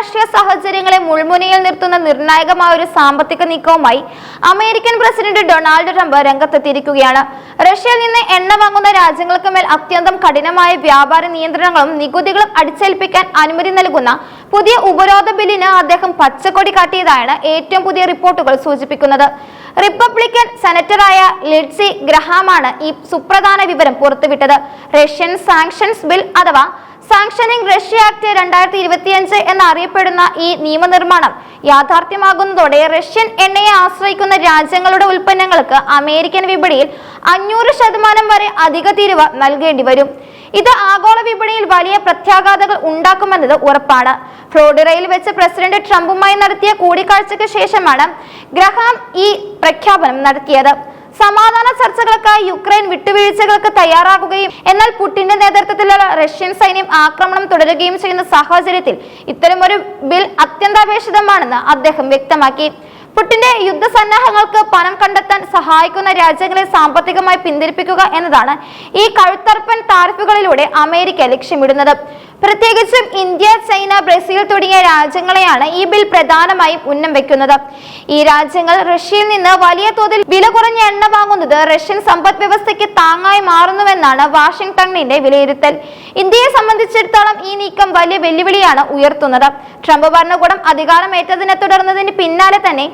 അന്താരാഷ്ട്രീയ സാഹചര്യങ്ങളെ മുൾമുനയിൽ നിർത്തുന്ന നിർണായകമായ ഒരു സാമ്പത്തിക നീക്കവുമായി അമേരിക്കൻ പ്രസിഡന്റ് ഡൊണാൾഡ് ട്രംപ് രംഗത്തെത്തിയിരിക്കുകയാണ്. റഷ്യയിൽ നിന്ന് എണ്ണ വാങ്ങുന്ന രാജ്യങ്ങൾക്ക് മേൽ അത്യന്തം കഠിനമായ വ്യാപാര നിയന്ത്രണങ്ങളും നികുതികളും അടിച്ചേൽപ്പിക്കാൻ അനുമതി നൽകുന്ന പുതിയ ഉപരോധ ബില്ലിന് അദ്ദേഹം പച്ചക്കൊടി കാട്ടിയതാണ് ഏറ്റവും പുതിയ റിപ്പോർട്ടുകൾ സൂചിപ്പിക്കുന്നത്. റിപ്പബ്ലിക്കൻ സെനറ്ററായ ലിഡ്സി ഗ്രഹാമാണ് ഈ സുപ്രധാന വിവരം പുറത്തുവിട്ടത്. റഷ്യൻ സാങ്ഷൻസ് ബിൽ അഥവാ സാങ്ഷനിങ് റഷ്യ ആക്ട് രണ്ടായിരത്തി ഇരുപത്തിയഞ്ച് എന്നറിയപ്പെടുന്ന ഈ നിയമനിർമ്മാണം യാഥാർത്ഥ്യമാകുന്നതോടെ റഷ്യൻ എണ്ണയെ ആശ്രയിക്കുന്ന രാജ്യങ്ങളുടെ ഉൽപ്പന്നങ്ങൾക്ക് അമേരിക്കൻ വിപണിയിൽ അഞ്ഞൂറ് ശതമാനം വരെ അധിക തീരുവ നൽകേണ്ടി വരും. ഇത് ആഗോള വിപണിയിൽ വലിയ പ്രത്യാഘാതങ്ങൾ ഉണ്ടാക്കുമെന്നത് ഉറപ്പാണ്. ഫ്ലോറിഡയിൽ വെച്ച് പ്രസിഡന്റ് ട്രംപുമായി നടത്തിയ കൂടിക്കാഴ്ചയ്ക്ക് ശേഷമാണ് ഗ്രഹാം ഈ പ്രഖ്യാപനം നടത്തിയത്. സമാധാന ചർച്ചകൾക്കായി യുക്രൈൻ വിട്ടുവീഴ്ചകൾക്ക് തയ്യാറാകുകയും എന്നാൽ പുടിന്റെ നേതൃത്വത്തിലുള്ള റഷ്യൻ സൈന്യം ആക്രമണം തുടരുകയും ചെയ്യുന്ന സാഹചര്യത്തിൽ ഇത്തരമൊരു ബിൽ അത്യന്താപേക്ഷിതമാണെന്ന് അദ്ദേഹം വ്യക്തമാക്കി. പുടിന്റെ യുദ്ധസന്നാഹങ്ങൾക്ക് പണം കണ്ടെത്താൻ സഹായിക്കുന്ന രാജ്യങ്ങളെ സാമ്പത്തികമായി പിന്തിരിപ്പിക്കുക എന്നതാണ് ഈ കഴുത്തർപ്പൻ താരിഫുകളിലൂടെ അമേരിക്ക ലക്ഷ്യമിടുന്നത്. പ്രത്യേകിച്ചും ഇന്ത്യ ചൈന ബ്രസീൽ തുടങ്ങിയ രാജ്യങ്ങളെയാണ് ഈ ബിൽ പ്രധാനമായും ഉന്നം വെക്കുന്നത്. ഈ രാജ്യങ്ങൾ റഷ്യയിൽ നിന്ന് വലിയ തോതിൽ വില കുറഞ്ഞ എണ്ണ വാങ്ങുന്നത് റഷ്യൻ സമ്പദ് വ്യവസ്ഥയ്ക്ക് താങ്ങായി മാറുന്നുവെന്നാണ് വാഷിംഗ്ടണിന്റെ വിലയിരുത്തൽ. ഇന്ത്യയെ സംബന്ധിച്ചിടത്തോളം ഈ നീക്കം വലിയ വെല്ലുവിളിയാണ് ഉയർത്തുന്നത്. ട്രംപ് ഭരണകൂടം അധികാരമേറ്റതിനെ തുടർന്നതിന് പിന്നാലെ തന്നെ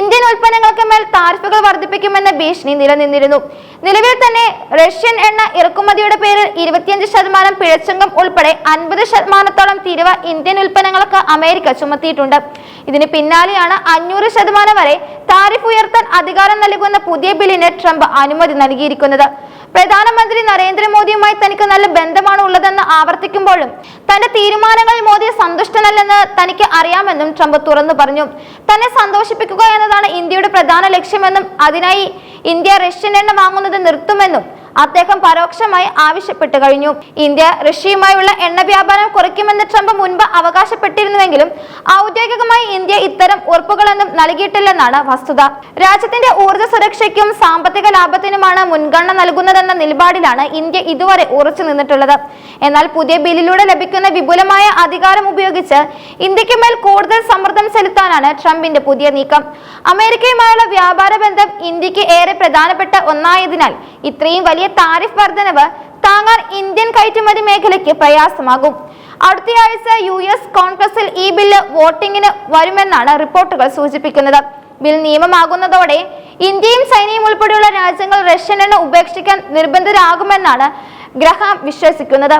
ഇന്ത്യൻ ഉൽപ്പന്നങ്ങൾക്ക് മേൽ താരിഫുകൾ വർദ്ധിപ്പിക്കുമെന്ന ഭീഷണി നിലനിന്നിരുന്നു. നിലവിൽ തന്നെ റഷ്യൻ എണ്ണ ഇറക്കുമതിയുടെ പേരിൽ ഇരുപത്തിയഞ്ച് ശതമാനം പിഴച്ചങ്കം ഉൾപ്പെടെ അൻപത് ശതമാനത്തോളം തീരുവ ഇന്ത്യൻ ഉൽപ്പന്നങ്ങൾക്ക് അമേരിക്ക ചുമത്തിയിട്ടുണ്ട്. ഇതിന് പിന്നാലെയാണ് അഞ്ഞൂറ് ശതമാനം വരെ താരിഫ് ഉയർത്താൻ അധികാരം നൽകുന്ന പുതിയ ബില്ലിന് ട്രംപ് അനുമതി നൽകിയിരിക്കുന്നത്. പ്രധാനമന്ത്രി നരേന്ദ്രമോദിയുമായി തനിക്ക് നല്ല ബന്ധമാണ് ഉള്ളതെന്ന് ആവർത്തിക്കുമ്പോഴും തന്റെ തീരുമാനങ്ങളിൽ മോദി സന്തുഷ്ടനല്ലെന്ന് തനിക്ക് അറിയാമെന്നും ട്രംപ് തുറന്നു പറഞ്ഞു. തന്നെ സന്തോഷിപ്പിക്കുക എന്നതാണ് ഇന്ത്യയുടെ പ്രധാന ലക്ഷ്യമെന്നും അതിനായി ഇന്ത്യ റഷ്യൻ എണ്ണ വാങ്ങുന്നത് നിർത്തുമെന്നും അദ്ദേഹം പരോക്ഷമായി ആവശ്യപ്പെട്ടു കഴിഞ്ഞു. ഇന്ത്യ റഷ്യയുമായുള്ള എണ്ണ വ്യാപാരം കുറയ്ക്കുമെന്ന് ട്രംപ് മുൻപ് അവകാശപ്പെട്ടിരുന്നുവെങ്കിലും ഔദ്യോഗികമായി ഇന്ത്യ ഇത്തരം ഉറപ്പുകളൊന്നും നൽകിയിട്ടില്ലെന്നാണ് വസ്തുത. രാജ്യത്തിന്റെ ഊർജ സുരക്ഷയ്ക്കും സാമ്പത്തിക ലാഭത്തിനുമാണ് മുൻഗണന നൽകുന്നതെന്ന നിലപാടിലാണ് ഇന്ത്യ ഇതുവരെ ഉറച്ചു നിന്നിട്ടുള്ളത്. എന്നാൽ പുതിയ ബില്ലിലൂടെ ലഭിക്കുന്ന വിപുലമായ അധികാരം ഉപയോഗിച്ച് ഇന്ത്യയ്ക്ക് മേൽ കൂടുതൽ സമ്മർദ്ദം ചെലുത്താനാണ് ട്രംപിന്റെ പുതിയ നീക്കം. അമേരിക്കയുമായുള്ള വ്യാപാര ബന്ധം ഇന്ത്യയ്ക്ക് ഏറെ പ്രധാനപ്പെട്ട ഒന്നായതിനാൽ ഇത്രയും വലിയ താരിഫ് വർധനവ് താങ്ങാൻ ഇന്ത്യൻ കയറ്റുമതി മേഖലയ്ക്ക് പ്രയാസമാകും. അടുത്തയാഴ്ച യു എസ് കോൺഗ്രസിൽ ഈ ബില്ല് വോട്ടിംഗിന് വരുമെന്നാണ് റിപ്പോർട്ടുകൾ സൂചിപ്പിക്കുന്നത്. ബിൽ നിയമമാകുന്നതോടെ ഇന്ത്യയും ചൈനയും ഉൾപ്പെടെയുള്ള രാജ്യങ്ങൾ റഷ്യൻ എണ്ണ ഉപേക്ഷിക്കാൻ നിർബന്ധിതരാകുമെന്നാണ് ഗ്രഹാം വിശ്വസിക്കുന്നത്.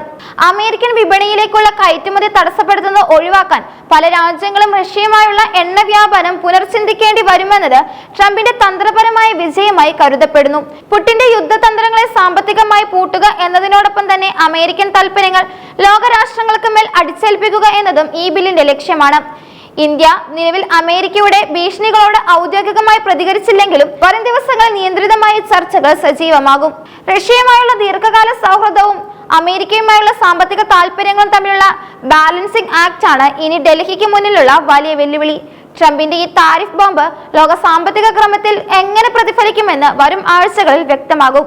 അമേരിക്കൻ വിപണിയിലേക്കുള്ള കയറ്റുമതി തടസ്സപ്പെടുത്തുന്നത് ഒഴിവാക്കാൻ പല രാജ്യങ്ങളും റഷ്യയുമായുള്ള എണ്ണ വ്യാപാരം പുനർചിന്തിക്കേണ്ടി വരുമെന്നത് ട്രംപിന്റെ തന്ത്രപരമായ വിജയമായി കരുതപ്പെടുന്നു. പുട്ടിന്റെ യുദ്ധതന്ത്രങ്ങളെ സാമ്പത്തികമായി പൂട്ടുക എന്നതിനോടൊപ്പം തന്നെ അമേരിക്കൻ താൽപര്യങ്ങൾ ലോകരാഷ്ട്രങ്ങൾക്ക് മേൽ അടിച്ചേൽപ്പിക്കുക എന്നതും ഈ ബില്ലിന്റെ ലക്ഷ്യമാണ്. ഇന്ത്യ നിലവിൽ അമേരിക്കയുടെ ഭീഷണികളോട് ഔദ്യോഗികമായി പ്രതികരിച്ചില്ലെങ്കിലും വരും ദിവസങ്ങളിൽ നിയന്ത്രിതമായ ചർച്ചകൾ സജീവമാകും. റഷ്യയുമായുള്ള ദീർഘകാല സൗഹൃദവും അമേരിക്കയുമായുള്ള സാമ്പത്തിക താൽപര്യങ്ങളും തമ്മിലുള്ള ബാലൻസിംഗ് ആക്ട് ആണ് ഇനി ഡൽഹിക്ക് മുന്നിലുള്ള വലിയ വെല്ലുവിളി. ട്രംപിന്റെ ഈ താരിഫ് ബോംബ് ലോക സാമ്പത്തിക ക്രമത്തിൽ എങ്ങനെ പ്രതിഫലിക്കുമെന്ന് വരും ആഴ്ചകളിൽ വ്യക്തമാകും.